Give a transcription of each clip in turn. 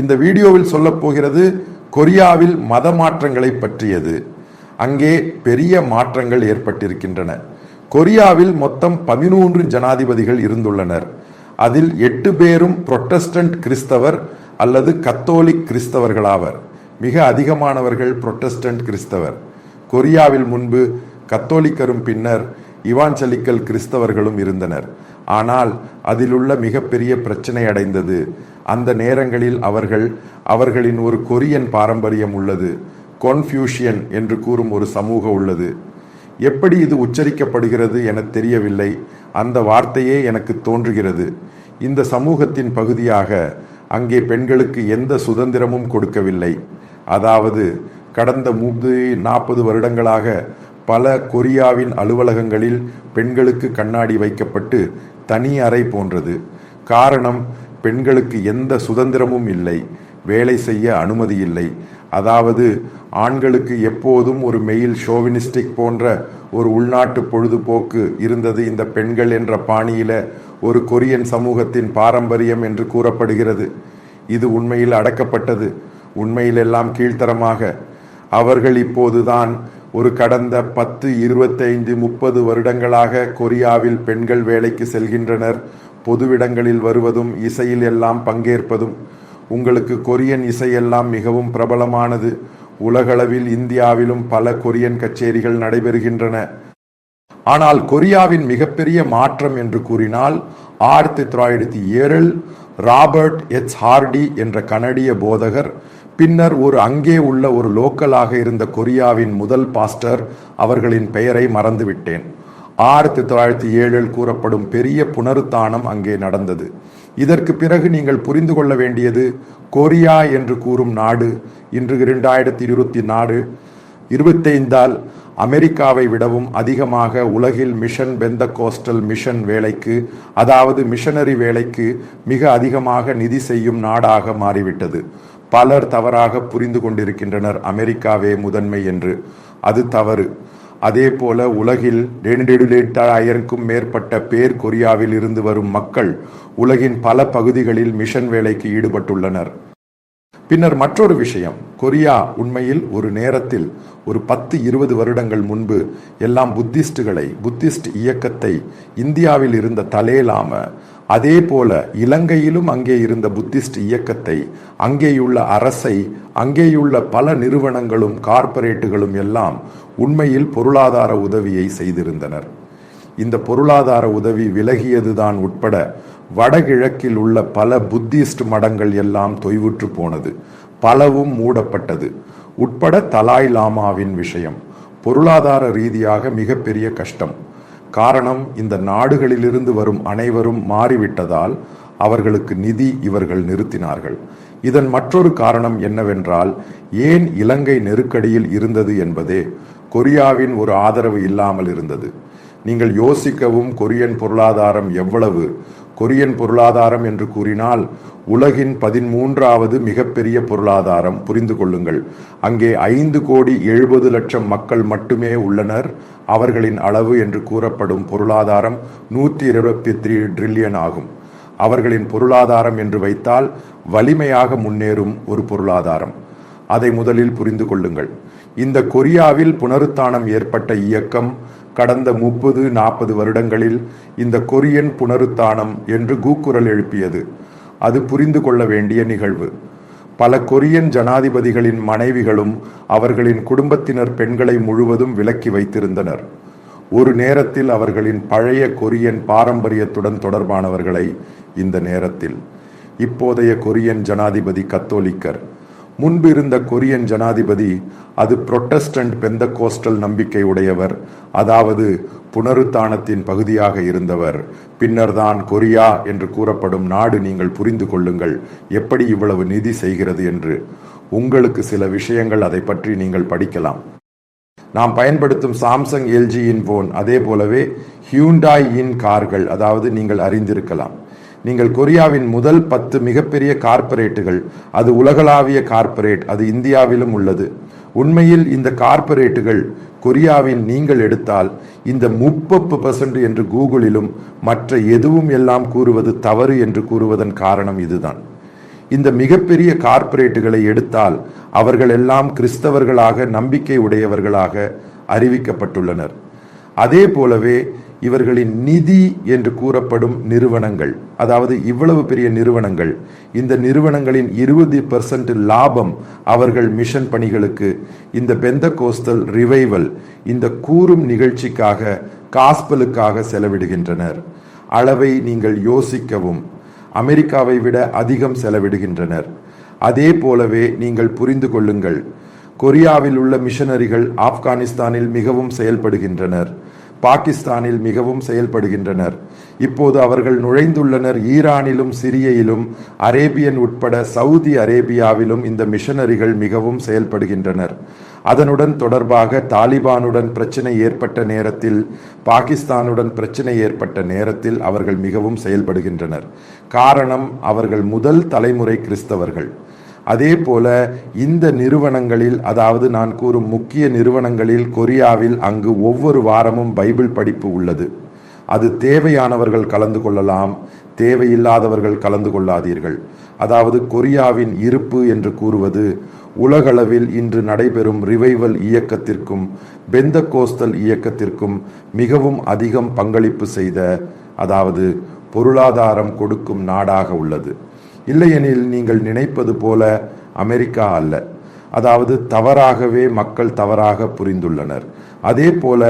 இந்த வீடியோவில் சொல்லப் போகிறது கொரியாவில் மத மாற்றங்களை பற்றியது. அங்கே பெரிய மாற்றங்கள் ஏற்பட்டிருக்கின்றன. கொரியாவில் மொத்தம் பதினூன்று ஜனாதிபதிகள் இருந்துள்ளனர். அதில் எட்டு பேரும் புரொட்டஸ்டன்ட் கிறிஸ்தவர் அல்லது கத்தோலிக் கிறிஸ்தவர்களாவர். மிக அதிகமானவர்கள் புரொட்டஸ்டன்ட் கிறிஸ்தவர். கொரியாவில் முன்பு கத்தோலிக்கரும் பின்னர் இவாஞ்சலிக்கல் கிறிஸ்தவர்களும் இருந்தனர். ஆனால் அதிலுள்ள மிகப்பெரிய பிரச்சனை அடைந்தது. அந்த நேரங்களில் அவர்கள் அவர்களின் ஒரு கொரியன் பாரம்பரியம் உள்ளது கொன்ஃபியூஷியன் என்று கூறும் ஒரு சமூகம் உள்ளது. எப்படி இது உச்சரிக்கப்படுகிறது என தெரியவில்லை. அந்த வார்த்தையே எனக்கு தோன்றுகிறது. இந்த சமூகத்தின் பகுதியாக அங்கே பெண்களுக்கு எந்த சுதந்திரமும் கொடுக்கவில்லை. அதாவது கடந்த முப்பது நாற்பது வருடங்களாக பல கொரியாவின் அலுவலகங்களில் பெண்களுக்கு கண்ணாடி வைக்கப்பட்டு தனி அறை போன்றது. காரணம் பெண்களுக்கு எந்த சுதந்திரமும் இல்லை. வேலை செய்ய அனுமதி இல்லை. அதாவது ஆண்களுக்கு எப்போதும் ஒரு மெயில் ஷோவினிஸ்டிக் போன்ற ஒரு உள்நாட்டு பொழுதுபோக்கு இருந்தது இந்த பெண்கள் என்ற பாணியில ஒரு கொரியன் சமூகத்தின் பாரம்பரியம் என்று கூறப்படுகிறது. இது உண்மையில் அடக்கப்பட்டது. உண்மையிலெல்லாம் கீழ்த்தரமாக. அவர்கள் இப்போதுதான் ஒரு கடந்த பத்து இருபத்தைந்து முப்பது வருடங்களாக கொரியாவில் பெண்கள் வேலைக்கு செல்கின்றனர். பொதுவிடங்களில் வருவதும் இசையில் எல்லாம் பங்கேற்பதும். உங்களுக்கு கொரியன் இசையெல்லாம் மிகவும் பிரபலமானது. உலகளவில் இந்தியாவிலும் பல கொரியன் கச்சேரிகள் நடைபெறுகின்றன. ஆனால் கொரியாவின் மிகப்பெரிய மாற்றம் என்று கூறினால் ஆயிரத்தி தொள்ளாயிரத்தி ஏழில் ராபர்ட் எச். ஹார்டி என்ற கனடிய போதகர் பின்னர் ஒரு அங்கே உள்ள ஒரு லோக்கலாக இருந்த கொரியாவின் முதல் பாஸ்டர் அவர்களின் பெயரை மறந்துவிட்டேன். ஆயிரத்தி தொள்ளாயிரத்தி ஏழில் கூறப்படும் பெரிய புனருத்தானம் அங்கே நடந்தது. இதற்கு பிறகு நீங்கள் புரிந்து கொள்ள வேண்டியது கொரியா என்று கூறும் நாடு இன்று இரண்டாயிரத்தி இருபத்தி நாடு இருபத்தைந்தால் அமெரிக்காவை விடவும் அதிகமாக உலகில் மிஷன் பெந்த கோஸ்டல் மிஷன் வேலைக்கு அதாவது மிஷனரி வேலைக்கு மிக அதிகமாக நிதி செய்யும் நாடாக மாறிவிட்டது. பலர் தவறாக புரிந்து கொண்டிருக்கின்றனர். அமெரிக்காவே முதன்மை என்று. அது தவறு. அதே போல உலகில் ஆயிரக்கும் மேற்பட்ட பேர் கொரியாவில் இருந்து வரும் மக்கள் உலகின் பல பகுதிகளில் மிஷன் வேலைக்கு ஈடுபட்டுள்ளனர். பின்னர் மற்றொரு விஷயம். கொரியா உண்மையில் ஒரு நேரத்தில் ஒரு பத்து இருபது வருடங்கள் முன்பு எல்லாம் புத்திஸ்டுகளை புத்திஸ்ட் இயக்கத்தை இந்தியாவில் இருந்த தலேலாம அதே போல இலங்கையிலும் அங்கே இருந்த புத்திஸ்ட் இயக்கத்தை அங்கேயுள்ள அரசை அங்கேயுள்ள பல நிறுவனங்களும் கார்ப்பரேட்டுகளும் எல்லாம் உண்மையில் பொருளாதார உதவியை செய்திருந்தனர். இந்த பொருளாதார உதவி விலகியதுதான் உட்பட வடகிழக்கில் உள்ள பல புத்திஸ்ட் மடங்கள் எல்லாம் தொய்வுற்று போனது. பலவும் மூடப்பட்டது. உட்பட தலாய் லாமாவின் விஷயம் பொருளாதார ரீதியாக மிகப்பெரிய கஷ்டம். காரணம் இந்த நாடுகளிலிருந்து வரும் அனைவரும் மாறிவிட்டதால் அவர்களுக்கு நிதி இவர்கள் நிறுத்தினார்கள். இதன் மற்றொரு காரணம் என்னவென்றால் ஏன் இலங்கை நெருக்கடியில் இருந்தது என்பதே கொரியாவின் ஒரு ஆதரவு இல்லாமல் இருந்தது. நீங்கள் யோசிக்கவும் கொரியன் பொருளாதாரம் எவ்வளவு கொரியன் பொருளாதாரம் என்று கூறினால் உலகின் பதிமூன்றாவது மிகப்பெரிய பொருளாதாரம். புரிந்து கொள்ளுங்கள். அங்கே ஐந்து கோடி எழுபது லட்சம் மக்கள் மட்டுமே உள்ளனர். அவர்களின் அளவு என்று கூறப்படும் பொருளாதாரம் நூற்றி இருபத்தி த்ரீ ட்ரில்லியன் ஆகும். அவர்களின் பொருளாதாரம் என்று வைத்தால் வலிமையாக முன்னேறும் ஒரு பொருளாதாரம். அதை முதலில் புரிந்து கொள்ளுங்கள். இந்த கொரியாவில் புனருத்தானம் ஏற்பட்ட இயக்கம் கடந்த முப்பது நாற்பது வருடங்களில் இந்த கொரியன் புனருத்தானம் என்று கூக்குரல் எழுப்பியது. அது புரிந்து கொள்ள வேண்டிய நிகழ்வு. பல கொரியன் ஜனாதிபதிகளின் மனைவிகளும் அவர்களின் குடும்பத்தினர் பெண்களை முழுவதும் விலக்கி வைத்திருந்தனர். ஒரு நேரத்தில் அவர்களின் பழைய கொரியன் பாரம்பரியத்துடன் தொடர்பானவர்களை இந்த நேரத்தில். இப்போதைய கொரியன் ஜனாதிபதி கத்தோலிக்கர் முன்பு இருந்த கொரியன் ஜனாதிபதி அது புரொட்டஸ்டன்ட் பெந்த கோஸ்டல் நம்பிக்கை உடையவர் அதாவது புனருத்தானத்தின் பகுதியாக இருந்தவர். பின்னர்தான் கொரியா என்று கூறப்படும் நாடு நீங்கள் புரிந்து கொள்ளுங்கள் எப்படி இவ்வளவு நிதி செய்கிறது என்று. உங்களுக்கு சில விஷயங்கள் அதை பற்றி நீங்கள் படிக்கலாம். நாம் பயன்படுத்தும் சாம்சங் எல்ஜியின் போன் அதே போலவே ஹியூண்டாய் இன் கார்கள் அதாவது நீங்கள் அறிந்திருக்கலாம். நீங்கள் கொரியாவின் முதல் பத்து மிகப்பெரிய கார்ப்பரேட்டுகள். அது உலகளாவிய கார்ப்பரேட் அது இந்தியாவிலும் உள்ளது. உண்மையில் இந்த கார்ப்பரேட்டுகள் கொரியாவின் நீங்கள் எடுத்தால் இந்த முப்பது பர்சன்ட் என்று கூகுளிலும் மற்ற எதுவும் எல்லாம் கூறுவது தவறு என்று கூறுவதன் காரணம் இதுதான். இந்த மிகப்பெரிய கார்ப்பரேட்டுகளை எடுத்தால் அவர்கள் எல்லாம் கிறிஸ்தவர்களாக நம்பிக்கை உடையவர்களாக அறிவிக்கப்பட்டுள்ளனர். அதே போலவே இவர்களின் நிதி என்று கூறப்படும் நிறுவனங்கள் அதாவது இவ்வளவு பெரிய நிறுவனங்கள் இந்த நிறுவனங்களின் இருபது பெர்சன்ட் லாபம் அவர்கள் மிஷன் பணிகளுக்கு இந்த பெந்த கோஸ்தல் ரிவைவல் இந்த கூறும் நிகழ்ச்சிக்காக காஸ்பலுக்காக செலவிடுகின்றனர். அளவை நீங்கள் யோசிக்கவும். அமெரிக்காவை விட அதிகம் செலவிடுகின்றனர். அதே போலவே நீங்கள் புரிந்து கொள்ளுங்கள். கொரியாவில் உள்ள மிஷனரிகள் ஆப்கானிஸ்தானில் மிகவும் செயல்படுகின்றனர். பாகிஸ்தானில் மிகவும் செயல்படுகின்றனர். இப்போது அவர்கள் நுழைந்துள்ளனர் ஈரானிலும் சிரியையிலும் அரேபியன் உட்பட சவுதி அரேபியாவிலும் இந்த மிஷனரிகள் மிகவும் செயல்படுகின்றனர். அதனுடன் தொடர்பாக தாலிபானுடன் பிரச்சனை ஏற்பட்ட நேரத்தில் பாகிஸ்தானுடன் பிரச்சனை ஏற்பட்ட நேரத்தில் அவர்கள் மிகவும் செயல்படுகின்றனர். காரணம் அவர்கள் முதல் தலைமுறை கிறிஸ்தவர்கள். அதே போல இந்த நிறுவனங்களில் அதாவது நான் கூறும் முக்கிய நிறுவனங்களில் கொரியாவில் அங்கு ஒவ்வொரு வாரமும் பைபிள் படிப்பு உள்ளது. அது தேவையானவர்கள் கலந்து கொள்ளலாம் தேவையில்லாதவர்கள் கலந்து கொள்ளாதீர்கள். அதாவது கொரியாவின் இருப்பு என்று கூறுவது உலகளவில் இன்று நடைபெறும் ரிவைவல் இயக்கத்திற்கும் பெந்த கோஸ்தல் இயக்கத்திற்கும் மிகவும் அதிகம் பங்களிப்பு செய்த அதாவது பொருளாதாரம் கொடுக்கும் நாடாக உள்ளது. இல்லையெனில் நீங்கள் நினைப்பது போல அமெரிக்கா அல்ல. அதாவது தவறாகவே மக்கள் தவறாக புரிந்துள்ளனர். அதே போல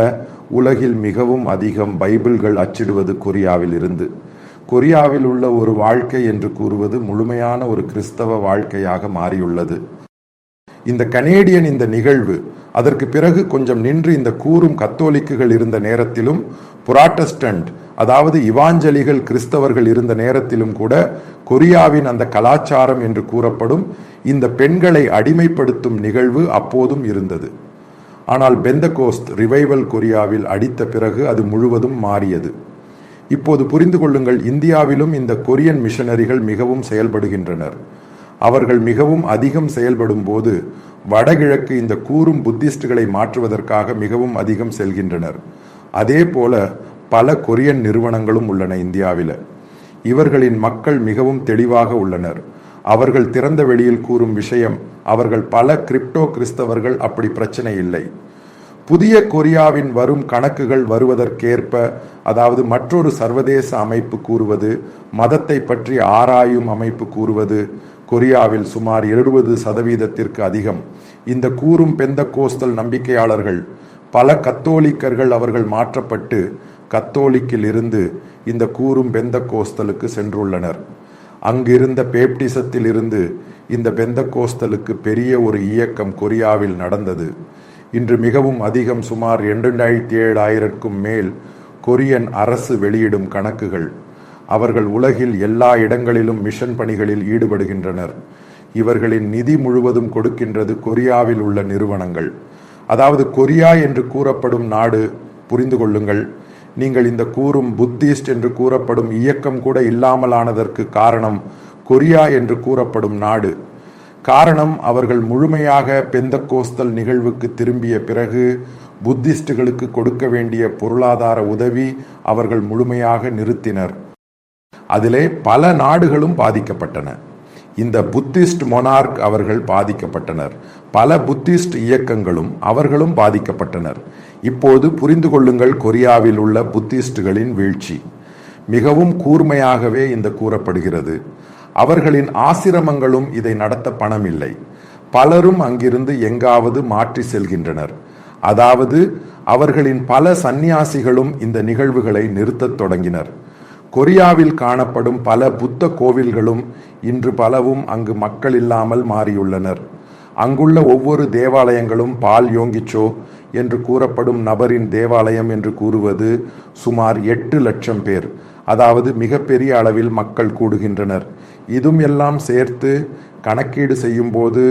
உலகில் மிகவும் அதிகம் பைபிள்கள் அச்சிடுவது கொரியாவில் இருந்து. கொரியாவில் உள்ள ஒரு வாழ்க்கை என்று கூறுவது முழுமையான ஒரு கிறிஸ்தவ வாழ்க்கையாக மாறியுள்ளது. இந்த கனேடியன் இந்த நிகழ்வு அதற்கு பிறகு கொஞ்சம் நின்று இந்த கூறும் கத்தோலிக்குகள் இருந்த நேரத்திலும் புராட்டஸ்டன்ட் அதாவது இவாஞ்சலிகள் கிறிஸ்தவர்கள் இருந்த நேரத்திலும் கூட கொரியாவின் அந்த கலாச்சாரம் என்று கூறப்படும் இந்த பெண்களை அடிமைப்படுத்தும் நிகழ்வு அப்போதும் இருந்தது. ஆனால் பெந்தகோஸ்த் ரிவைவல் கொரியாவில் அடித்த பிறகு அது முழுவதும் மாறியது. இப்போது புரிந்து கொள்ளுங்கள் இந்தியாவிலும் இந்த கொரியன் மிஷனரிகள் மிகவும் செயல்படுகின்றனர். அவர்கள் மிகவும் அதிகம் செயல்படும் போது வடகிழக்கு இந்த கூறும் புத்திஸ்டுகளை மாற்றுவதற்காக மிகவும் அதிகம் செல்கின்றனர். அதே போல பல கொரியன் நிறுவனங்களும் உள்ளன இந்தியாவில். இவர்களின் மக்கள் மிகவும் தெளிவாக உள்ளனர். அவர்கள் திறந்த வெளியில் கூறும் விஷயம் அவர்கள் பல கிரிப்டோ கிறிஸ்தவர்கள் அப்படி பிரச்சனை இல்லை. புதிய கொரியாவின் வரும் கணக்குகள் வருவதற்கேற்ப அதாவது மற்றொரு சர்வதேச அமைப்பு கூறுவது மதத்தை பற்றி ஆராயும் அமைப்பு கூறுவது கொரியாவில் சுமார் எழுபது சதவீதத்திற்கு அதிகம். இந்த கூறும் பெந்த கோஸ்தல் நம்பிக்கையாளர்கள் பல கத்தோலிக்கர்கள் அவர்கள் மாற்றப்பட்டு கத்தோலிக்கில் இருந்து இந்த கூறும் பெந்த கோஸ்தலுக்கு சென்றுள்ளனர். அங்கிருந்த பேப்டிசத்தில் இருந்து இந்த பெந்த கோஸ்தலுக்கு பெரிய ஒரு இயக்கம் கொரியாவில் நடந்தது. இன்று மிகவும் அதிகம் சுமார் இரண்டாயிரத்தி ஏழாயிரக்கும் மேல் கொரியன் அரசு வெளியிடும் கணக்குகள். அவர்கள் உலகில் எல்லா இடங்களிலும் மிஷன் பணிகளில் ஈடுபடுகின்றனர். இவர்களின் நிதி முழுவதும் கொடுக்கின்றது கொரியாவில் உள்ள நிறுவனங்கள். அதாவது கொரியா என்று கூறப்படும் நாடு புரிந்து கொள்ளுங்கள். நீங்கள் இந்த கூறும் புத்திஸ்ட் என்று கூறப்படும் இயக்கம் கூட இல்லாமலானதற்கு காரணம் கொரியா என்று கூறப்படும் நாடு. காரணம் அவர்கள் முழுமையாக பெந்த கோஸ்தல் நிகழ்வுக்கு திரும்பிய பிறகு புத்திஸ்டுகளுக்கு கொடுக்க வேண்டிய பொருளாதார உதவி அவர்கள் முழுமையாக நிறுத்தினர். அதிலே பல நாடுகளும் பாதிக்கப்பட்டன. இந்த புத்திஸ்ட் மொனார்க் அவர்கள் பாதிக்கப்பட்டனர். பல புத்திஸ்ட் இயக்கங்களும் அவர்களும் பாதிக்கப்பட்டனர். இப்போது புரிந்து கொள்ளுங்கள் கொரியாவில் உள்ள புத்திஸ்டுகளின் வீழ்ச்சி. மிகவும் கூர்மையாகவே இந்த கூறப்படுகிறது. அவர்களின் ஆசிரமங்களும் இதை நடத்த பணம் இல்லை பலரும் அங்கிருந்து எங்காவது மாற்றி செல்கின்றனர். அதாவது அவர்களின் பல சந்நியாசிகளும் இந்த நிகழ்வுகளை நிறுத்தத் தொடங்கினர். கொரியாவில் காணப்படும் பல புத்த கோவில்களும் இன்று பலவும் அங்கு மக்கள் இல்லாமல் மாறியுள்ளனர். அங்குள்ள ஒவ்வொரு தேவாலயங்களும் பால் யோங்கிச்சோ என்று கூறப்படும் நபரின் தேவாலயம் என்று கூறுவது சுமார் எட்டு லட்சம் பேர். அதாவது மிகப்பெரிய அளவில் மக்கள் கூடுகின்றனர். இதும் எல்லாம் சேர்த்து கணக்கீடு செய்யும்போது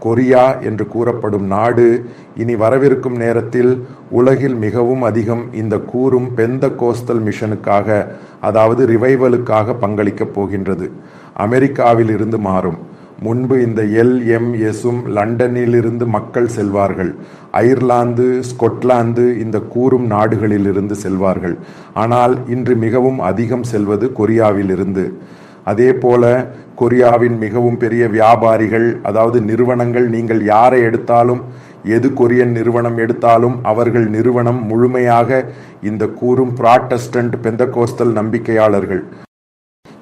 கொரியா என்று கூறப்படும் நாடு இனி வரவிருக்கும் நேரத்தில் உலகில் மிகவும் அதிகம் இந்த கூறும் பெந்த கோஸ்தல் மிஷனுக்காக அதாவது ரிவைவலுக்காக பங்களிக்கப் போகின்றது. அமெரிக்காவில் இருந்து மாறும். முன்பு இந்த எல்எம்எஸும் லண்டனில் லண்டனிலிருந்து மக்கள் செல்வார்கள். அயர்லாந்து ஸ்கொட்லாந்து இந்த கூறும் நாடுகளில் இருந்து செல்வார்கள். ஆனால் இன்று மிகவும் அதிகம் செல்வது கொரியாவில் இருந்து. அதே போல கொரியாவின் மிகவும் பெரிய வியாபாரிகள் அதாவது நிறுவனங்கள் நீங்கள் யாரை எடுத்தாலும் எது கொரியன் நிறுவனம் எடுத்தாலும் அவர்கள் நிறுவனம் முழுமையாக இந்த கூறும் ப்ராட்டஸ்டன்ட் பெந்தகோஸ்தல் நம்பிக்கையாளர்கள்.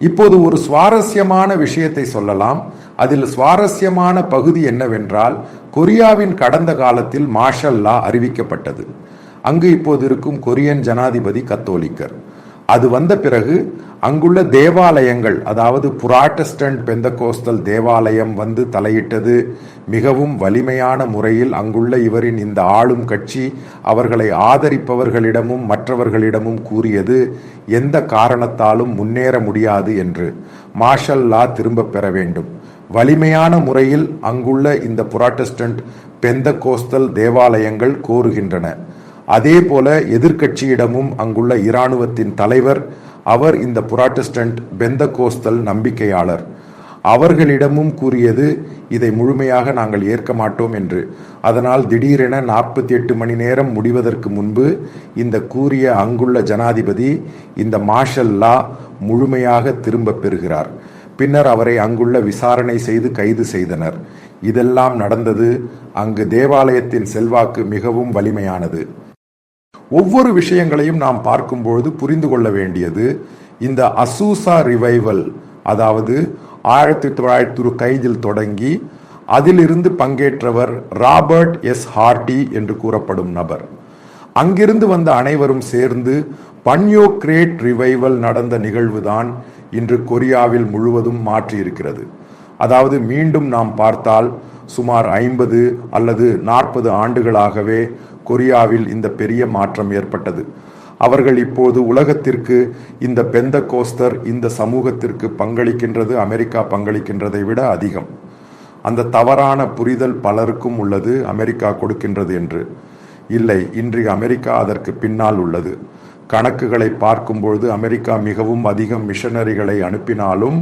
இப்போது ஒரு சுவாரஸ்யமான விஷயத்தை சொல்லலாம். அதில் சுவாரஸ்யமான பகுதி என்னவென்றால் கொரியாவின் கடந்த காலத்தில் மார்ஷல் லா அறிவிக்கப்பட்டது. அங்கு இப்போது இருக்கும் கொரியன் ஜனாதிபதி கத்தோலிக்கர். அது வந்த பிறகு அங்குள்ள தேவாலயங்கள் அதாவது புராட்டஸ்டன்ட் பெந்தகோஸ்தல் தேவாலயம் வந்து தலையிட்டது. மிகவும் வலிமையான முறையில் அங்குள்ள இவரின் இந்த ஆளும் கட்சி அவர்களை ஆதரிப்பவர்களிடமும் மற்றவர்களிடமும் கூறியது எந்த காரணத்தாலும் முன்னேற முடியாது என்று. மார்ஷல் லா திரும்ப பெற வேண்டும். வலிமையான முறையில் அங்குள்ள இந்த புராட்டஸ்டன்ட் பெந்தகோஸ்தல் தேவாலயங்கள் கோருகின்றன. அதே போல எதிர்க்கட்சியிடமும் அங்குள்ள இராணுவத்தின் தலைவர் அவர் இந்த புராட்டஸ்டன்ட் பெந்தகோஸ்தல் நம்பிக்கையாளர். அவர்களிடமும் கூறியது இதை முழுமையாக நாங்கள் ஏற்க மாட்டோம் என்று. அதனால் திடீரென நாற்பத்தி எட்டு மணி நேரம் முடிவதற்கு முன்பு இந்த கூறிய அங்குள்ள ஜனாதிபதி இந்த மார்ஷல் லா முழுமையாக திரும்ப பெறுகிறார். பின்னர் அவரை அங்குள்ள விசாரணை செய்து கைது செய்தனர். இதெல்லாம் நடந்தது அங்கு தேவாலயத்தின் செல்வாக்கு மிகவும் வலிமையானது. ஒவ்வொரு விஷயங்களையும் நாம் பார்க்கும்பொழுது புரிந்து கொள்ள வேண்டியது இந்த அசூசா ரிவைவல் அதாவது ஆயிரத்தி தொள்ளாயிரத்தி ஒரு கைதில் தொடங்கி அதிலிருந்து பங்கேற்றவர் ராபர்ட் எஸ் ஹார்டி என்று கூறப்படும் நபர். அங்கிருந்து வந்த அனைவரும் சேர்ந்து பன்யோ கிரேட் ரிவைவல் நடந்த நிகழ்வுதான் இன்று கொரியாவில் முழுவதும் மாற்றியிருக்கிறது. அதாவது மீண்டும் நாம் பார்த்தால் சுமார் ஐம்பது அல்லது நாற்பது ஆண்டுகளாகவே கொரியாவில் இந்த பெரிய மாற்றம் ஏற்பட்டது. அவர்கள் இப்போது உலகத்திற்கு இந்த பெந்த கோஸ்தர் இந்த சமூகத்திற்கு பங்களிக்கின்றது அமெரிக்கா பங்களிக்கின்றதை விட அதிகம். அந்த தவறான புரிதல் பலருக்கும் உள்ளது அமெரிக்கா கொடுக்கின்றது என்று. இல்லை இன்றைய அமெரிக்கா அதற்கு பின்னால் உள்ளது. கணக்குகளை பார்க்கும்பொழுது அமெரிக்கா மிகவும் அதிகம் மிஷனரிகளை அனுப்பினாலும்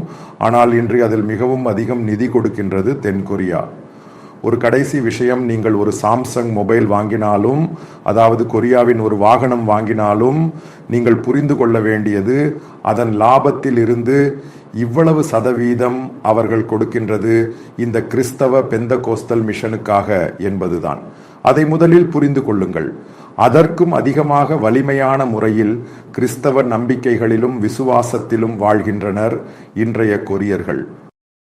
ஆனால் இன்று அதில் மிகவும் அதிகம் நிதி கொடுக்கின்றது தென்கொரியா. ஒரு கடைசி விஷயம் நீங்கள் ஒரு சாம்சங் மொபைல் வாங்கினாலும் அதாவது கொரியாவின் ஒரு வாகனம் வாங்கினாலும் நீங்கள் புரிந்து கொள்ள வேண்டியது அதன் லாபத்தில் இருந்து இவ்வளவு சதவீதம் அவர்கள் கொடுக்கின்றது இந்த கிறிஸ்தவ பெந்த கோஸ்தல் மிஷனுக்காக என்பதுதான். அதை முதலில் புரிந்து கொள்ளுங்கள். அதற்கும் அதிகமாக வலிமையான முறையில் கிறிஸ்தவ நம்பிக்கைகளிலும் விசுவாசத்திலும் வாழ்கின்றனர் இன்றைய கொரியர்கள்.